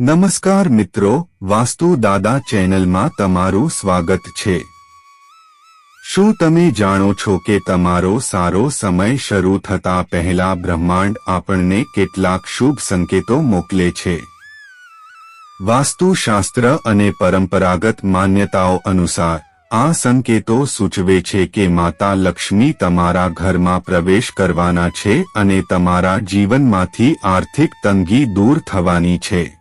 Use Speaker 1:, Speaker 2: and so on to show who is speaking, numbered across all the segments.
Speaker 1: નમસ્કાર મિત્રો, વાસ્તુ દાદા ચેનલમાં તમારું સ્વાગત છે. શું તમે જાણો છો કે તમારો સારો સમય શરૂ થતા પહેલા બ્રહ્માંડ આપણને કેટલાક શુભ સંકેતો મોકલે છે? વાસ્તુશાસ્ત્ર અને પરંપરાગત માન્યતાઓ અનુસાર, આ સંકેતો સૂચવે છે કે માતા લક્ષ્મી તમારા ઘરમાં પ્રવેશ કરવાના છે અને તમારા જીવનમાંથી આર્થિક તંગી દૂર થવાની છે.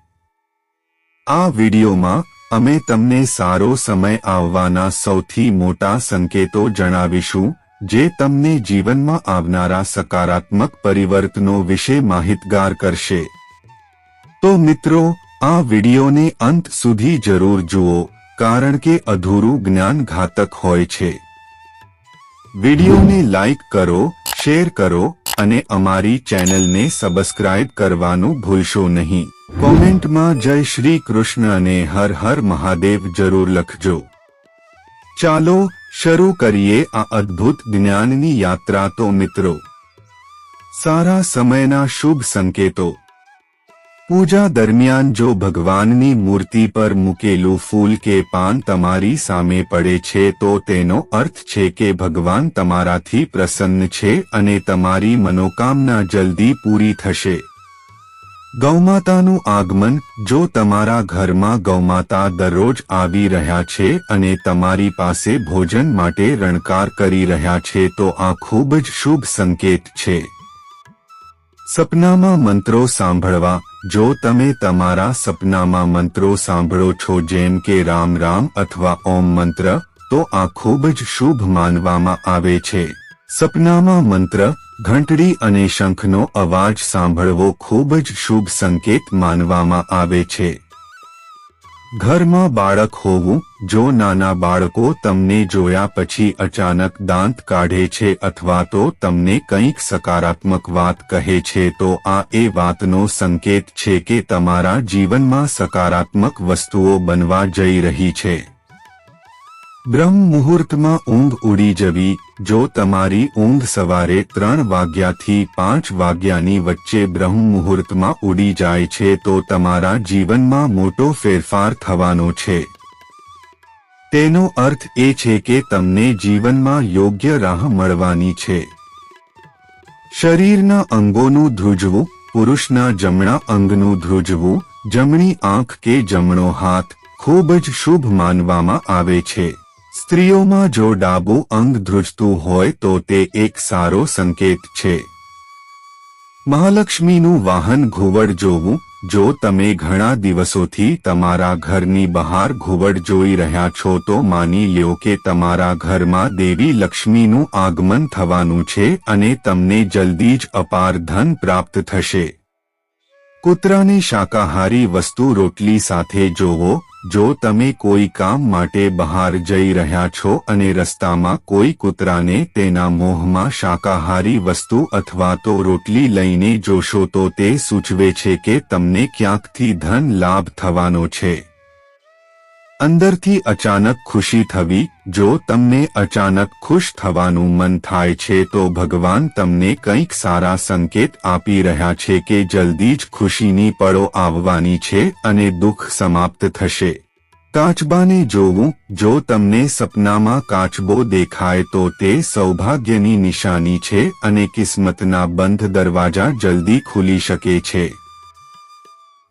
Speaker 1: આ વિડીયોમાં અમે તમને સારો સમય આવવાના સૌથી મોટા સંકેતો જણાવીશું, જે તમને જીવનમાં આવનારા સકારાત્મક પરિવર્તનો વિશે માહિતગાર કરશે. તો મિત્રો, આ વિડીયોને અંત સુધી જરૂર જુઓ, કારણ કે અધૂરું જ્ઞાન ઘાતક હોય છે. વિડીયોને લાઈક કરો, શેર કરો, અને અમારી ચેનલને સબસ્ક્રાઇબ કરવાનું ભૂલશો નહીં. કોમેન્ટમાં જય શ્રી કૃષ્ણ અને હર હર મહાદેવ જરૂર લખજો. ચાલો શરૂ કરીએ આ અદ્ભુત જ્ઞાનની યાત્રા તો મિત્રો. સારા સમયના શુભ સંકેતો. પૂજા દરમિયાન જો ભગવાનની મૂર્તિ પર મૂકેલું ફૂલ કે પાન તમારી સામે પડે છે તો તેનો અર્થ છે કે ભગવાન તમારાથી પ્રસન્ન છે અને તમારી મનોકામના જલ્દી પૂરી થશે. ગૌમાતાનું આગમન જો તમારા ઘરમાં ગૌમાતા દરરોજ આવી રહ્યા છે અને તમારી પાસે ભોજન માટે રણકાર કરી રહ્યા છે તો આ ખૂબ જ શુભ સંકેત છે. સપનામાં મંત્રો સાંભળવા, જો તમે તમારા સપનામાં મંત્રો સાંભળો છો જેમ કે રામ રામ અથવા ઓમ મંત્ર, તો આ ખૂબ જ શુભ માનવામાં આવે છે. સપનામાં મંત્ર ઘંટડી અને શંખનો અવાજ સાંભળવો ખૂબ જ શુભ સંકેત માનવામાં આવે છે. ઘરમાં બાળક હોવું, જો નાના બાળકો તમને જોયા પછી અચાનક દાંત કાઢે છે અથવા તો તમને કંઈક સકારાત્મક વાત કહે છે, તો આ એ વાતનો સંકેત છે કે તમારા જીવનમાં સકારાત્મક વસ્તુઓ બનવા જઈ રહી છે. બ્રહ્મ મુહૂર્તમાં ઊંઘ ઉડી જવી, જો તમારી ઊંઘ સવારે ત્રણ વાગ્યાથી પાંચ વાગ્યાની વચ્ચે બ્રહ્મ મુહૂર્તમાં ઉડી જાય છે, તો તમારા જીવનમાં મોટો ફેરફાર થવાનો છે. તેનો અર્થ એ છે કે તમને જીવનમાં યોગ્ય રાહ મળવાની છે. શરીરના અંગોનું ધ્રુજવું, પુરુષના જમણા અંગનું ધ્રુજવું, જમણી આંખ કે જમણો હાથ ખૂબ જ શુભ માનવામાં આવે છે. સ્ત્રીઓમાં જો ડાબું અંગ ધ્રુજતું હોય તો તે એક સારો સંકેત છે. મહાલક્ષ્મીનું વાહન ઘુવડ જોવું, જો તમે ઘણા દિવસોથી તમારા ઘરની બહાર ઘુવડ જોઈ રહ્યા છો તો માની લ્યો કે તમારા ઘરમાં દેવી લક્ષ્મીનું આગમન થવાનું છે અને તમને જલ્દી જ અપાર ધન પ્રાપ્ત થશે. કૂતરાની શાકાહારી વસ્તુ રોટલી સાથે જોવો જો તમે કોઈ કામ માટે બહાર જઈ રહ્યા છો અને રસ્તામાં કોઈ કૂતરાને તેના મોહમાં શાકાહારી વસ્તુ અથવા તો રોટલી લઈને જોશો તો તે સૂચવે છે કે તમને ક્યાંકથી ધન લાભ થવાનો છે. અંદરથી અચાનક ખુશી થવી, જો તમને અચાનક ખુશ થવાનું મન થાય છે તો ભગવાન તમને કંઈક સારા સંકેત આપી રહ્યા છે કે જલ્દી જ ખુશીની પળો આવવાની છે અને દુઃખ સમાપ્ત થશે. કાચબાને જોવું, જો તમને સપનામાં કાચબો દેખાય તો તે સૌભાગ્યની નિશાની છે અને કિસ્મતના બંધ દરવાજા જલ્દી ખુલી શકે છે.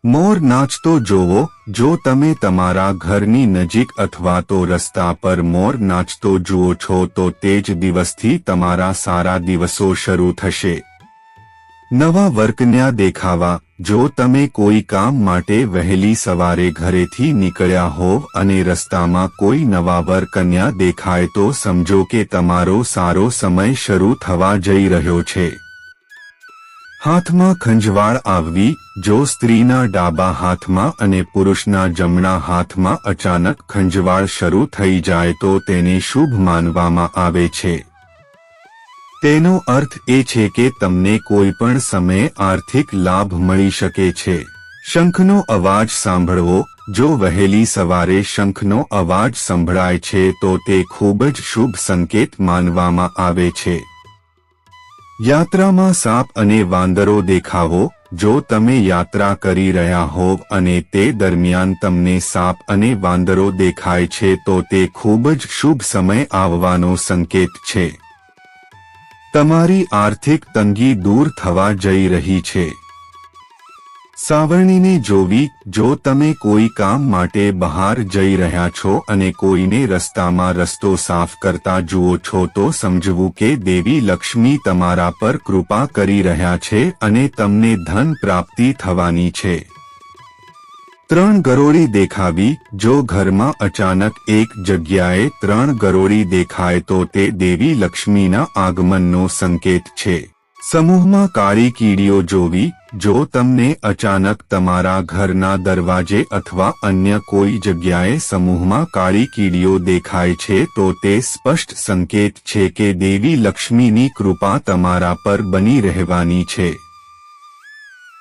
Speaker 1: મોર નાચતો જોવો, જો તમે તમારા ઘરની નજીક અથવા તો રસ્તા પર મોર નાચતો જુઓ છો તો તે જ દિવસથી તમારા સારા દિવસો શરૂ થશે. નવા વર્કન્યા દેખાવા, જો તમે કોઈ કામ માટે વહેલી સવારે ઘરેથી નીકળ્યા હોવ અને રસ્તામાં કોઈ નવા વર્કન્યા દેખાય તો સમજો કે તમારો સારો સમય શરૂ થવા જઈ રહ્યો છે. હાથમાં ખંજવાળ આવવી, જો સ્ત્રીના ડાબા હાથમાં અને પુરુષના જમણા હાથમાં અચાનક ખંજવાળ શરૂ થઈ જાય તો તેને શુભ માનવામાં આવે છે. તેનો અર્થ એ છે કે તમને કોઈ પણ સમયે આર્થિક લાભ મળી શકે છે. શંખનો અવાજ સાંભળવો, જો વહેલી સવારે શંખનો અવાજ સંભળાય છે તો તે ખૂબ જ શુભ સંકેત માનવામાં આવે છે. યાત્રામાં સાપ અને વાંદરો દેખાવો, જો તમે યાત્રા કરી રહ્યા હોવ અને તે દરમિયાન તમને સાપ અને વાંદરો દેખાય છે તો તે ખૂબ જ શુભ સમય આવવાનો સંકેત છે. તમારી આર્થિક તંગી દૂર થવા જઈ રહી છે. સાવરણીને જોવી, જો તમે કોઈ કામ માટે બહાર જઈ રહ્યા છો અને કોઈને રસ્તામાં રસ્તો સાફ કરતા જુઓ છો તો સમજવું કે દેવી લક્ષ્મી તમારા પર કૃપા કરી રહ્યા છે અને તમને ધન પ્રાપ્તિ થવાની છે. ત્રણ ગરોળી દેખાવી, જો ઘરમાં અચાનક એક જગ્યાએ ત્રણ ગરોળી દેખાય તો તે દેવી લક્ષ્મીના આગમનનો સંકેત છે. સમૂહમાં કાળી કીડીઓ જોવી જો તમને અચાનક તમારા ઘરના દરવાજે અથવા અન્ય કોઈ જગ્યાએ સમૂહમાં કાળી કીડીઓ દેખાય છે તો તે સ્પષ્ટ સંકેત છે કે દેવી લક્ષ્મીની કૃપા તમારા પર બની રહેવાની છે.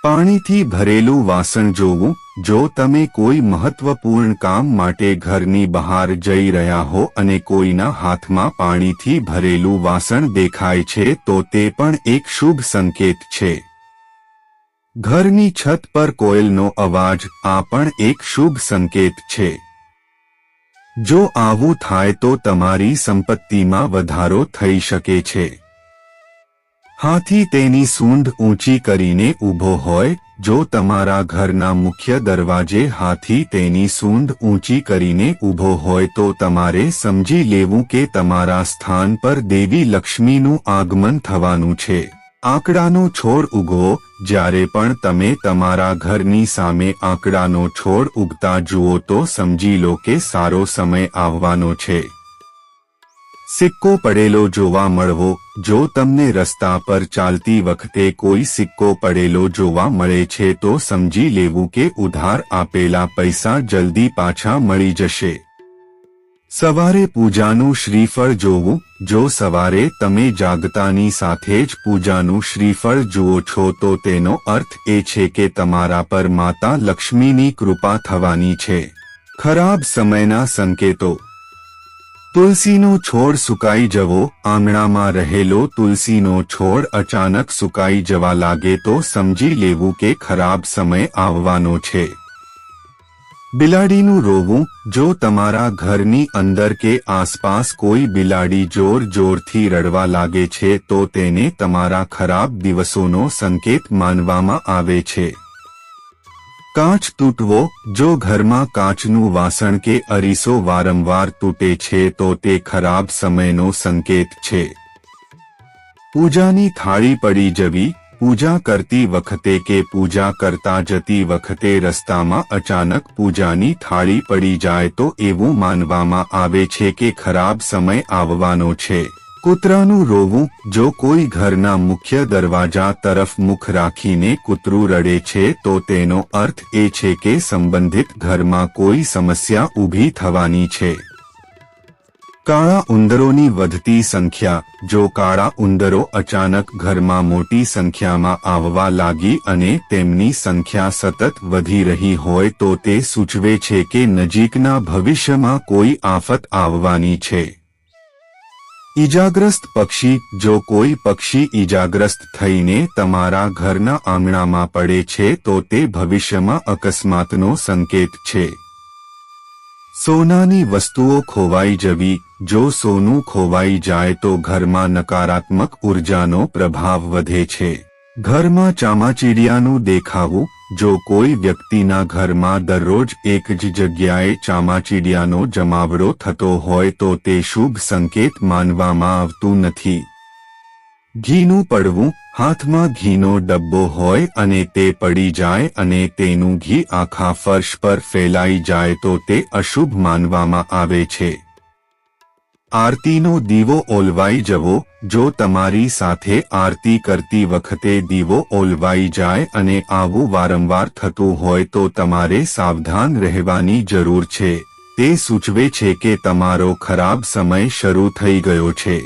Speaker 1: પાણીથી ભરેલું વાસણ જોવું, જો તમે કોઈ મહત્વપૂર્ણ કામ માટે ઘરની બહાર જઈ રહ્યા હો અને કોઈના હાથમાં પાણીથી ભરેલું વાસણ દેખાય છે તો તે પણ એક શુભ સંકેત છે. ઘરની છત પર કોયલનો અવાજ આ પણ એક શુભ સંકેત છે. જો આવું થાય તો તમારી સંપત્તિમાં વધારો થઈ શકે છે. હાથી તેની સૂંઢ ઊંચી કરીને ઊભો હોય, જો તમારા ઘરના મુખ્ય દરવાજે હાથી તેની સૂંઢ ઊંચી કરીને ઊભો હોય તો તમારે સમજી લેવું કે તમારા સ્થાન પર દેવી લક્ષ્મીનું આગમન થવાનું છે. આંકડાનો છોડ ઉગો, જ્યારે પણ તમે તમારા ઘરની સામે આંકડાનો છોડ ઉગતા જુઓ તો સમજી લો કે સારો સમય આવવાનો છે. સિક્કો પડેલો જોવા મળવો, જો તમને રસ્તા પર ચાલતી વખતે કોઈ સિક્કો પડેલો જોવા મળે છે તો સમજી લેવું કે ઉધાર આપેલા પૈસા જલ્દી પાછા મળી જશે. સવારે પૂજાનું શ્રીફળ જોવું, જો સવારે તમે જાગતાની સાથે જ પૂજાનું શ્રીફળ જુઓ છો, તો તેનો અર્થ એ છે કે તમારા પર માતા લક્ષ્મીની કૃપા થવાની છે. ખરાબ સમયના સંકેતો. તુલસીનો છોડ સુકાઈ જવો, આંગણામાં રહેલો તુલસીનો છોડ અચાનક સુકાઈ જવા લાગે તો સમજી લેવું કે ખરાબ સમય આવવાનો છે. બિલાડીનું રોવું, જો તમારા ઘરની અંદર કે આસપાસ કોઈ બિલાડી જોર જોરથી રડવા લાગે છે, તો તેને તમારા ખરાબ દિવસોનો સંકેત માનવામાં આવે છે. કાચ તૂટવો, જો ઘરમાં કાચનું વાસણ કે અરીસો વારંવાર તૂટે છે, તો તે ખરાબ સમયનો સંકેત છે. પૂજાની થાળી પડી જવી પૂજા કરતી વખતે કે પૂજા કરતા જતી વખતે રસ્તામાં અચાનક પૂજાની થાળી પડી જાય તો એવું માનવામાં આવે છે કે ખરાબ સમય આવવાનો છે. કૂતરાનું રોવું, જો કોઈ ઘરના મુખ્ય દરવાજા તરફ મુખ રાખીને કૂતરું રડે છે તો તેનો અર્થ એ છે કે સંબંધિત ઘરમાં કોઈ સમસ્યા ઊભી થવાની છે. કાળા ઉંદરોની વધતી સંખ્યા, જો કાળા ઉંદરો અચાનક ઘરમાં મોટી સંખ્યામાં આવવા લાગી અને તેમની સંખ્યા સતત વધી રહી હોય તો તે સૂચવે છે કે નજીકના ભવિષ્યમાં કોઈ આફત આવવાની છે. ઈજાગ્રસ્ત પક્ષી, જો કોઈ પક્ષી ઈજાગ્રસ્ત થઈને તમારા ઘરના આંગણામાં પડે છે તો તે ભવિષ્યમાં અકસ્માતનો સંકેત છે. સોનાની વસ્તુઓ ખોવાઈ જવી, જો સોનું ખોવાઈ જાય તો ઘરમાં નકારાત્મક ઉર્જાનો પ્રભાવ વધે છે. ઘરમાં ચામાચીડિયાનું દેખાવું, જો કોઈ વ્યક્તિના ઘરમાં દરરોજ એક જ જગ્યાએ ચામાચીડિયાનો જમાવડો થતો હોય તો તે શુભ સંકેત માનવામાં આવતું નથી. ઘીનું પડવું હાથમાં ઘીનો ડબ્બો હોય અને તે પડી જાય અને તેનું ઘી આખા ફર્શ પર ફેલાઈ જાય તો તે અશુભ માનવામાં આવે છે. આરતીનો દીવો ઓલવાઈ જવો, જો તમારી સાથે આરતી કરતી વખતે દીવો ઓલવાઈ જાય અને આવું વારંવાર થતું હોય તો તમારે સાવધાન રહેવાની જરૂર છે. તે સૂચવે છે કે તમારો ખરાબ સમય શરૂ થઈ ગયો છે.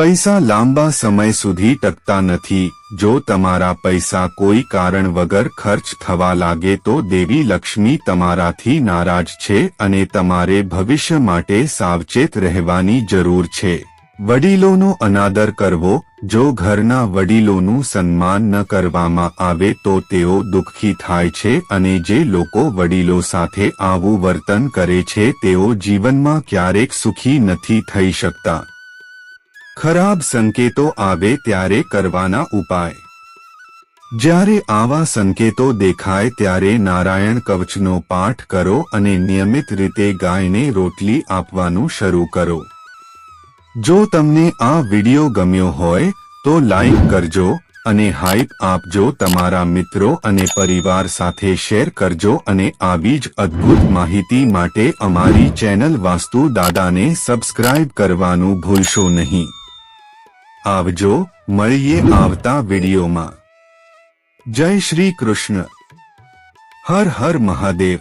Speaker 1: પૈસા લાંબા સમય સુધી ટકતા નથી. જો તમારા પૈસા કોઈ કારણ વગર ખર્ચ થવા લાગે તો દેવી લક્ષ્મી તમારાથી નારાજ છે અને તમારે ભવિષ્ય માટે સાવચેત રહેવાની જરૂર છે. વડીલોનો અનાદર કરવો, જો ઘરના વડીલોનું સન્માન ન કરવામાં આવે તો તેઓ દુઃખી થાય છે અને જે લોકો વડીલો સાથે આવું વર્તન કરે છે તેઓ જીવનમાં ક્યારેક સુખી નથી થઈ શકતા. ખરાબ સંકેતો આવે ત્યારે કરવાના ઉપાય. જ્યારે આવા સંકેતો દેખાય ત્યારે નારાયણ કવચનો પાઠ કરો અને નિયમિત રીતે ગાયને રોટલી આપવાનું શરૂ કરો. જો તમને આ વિડિયો ગમ્યો હોય, તો લાઈક કરજો અને હાઈપ આપજો તમારા મિત્રો અને પરિવાર સાથે શેર કરજો અને આવી જ અદ્ભુત માહિતી માટે અમારી ચેનલ વાસ્તુ દાદાને સબસ્ક્રાઇબ કરવાનું ભૂલશો નહીં. આવજો મળીએ આવતા વિડીયોમાં. જય શ્રી કૃષ્ણ. હર હર મહાદેવ.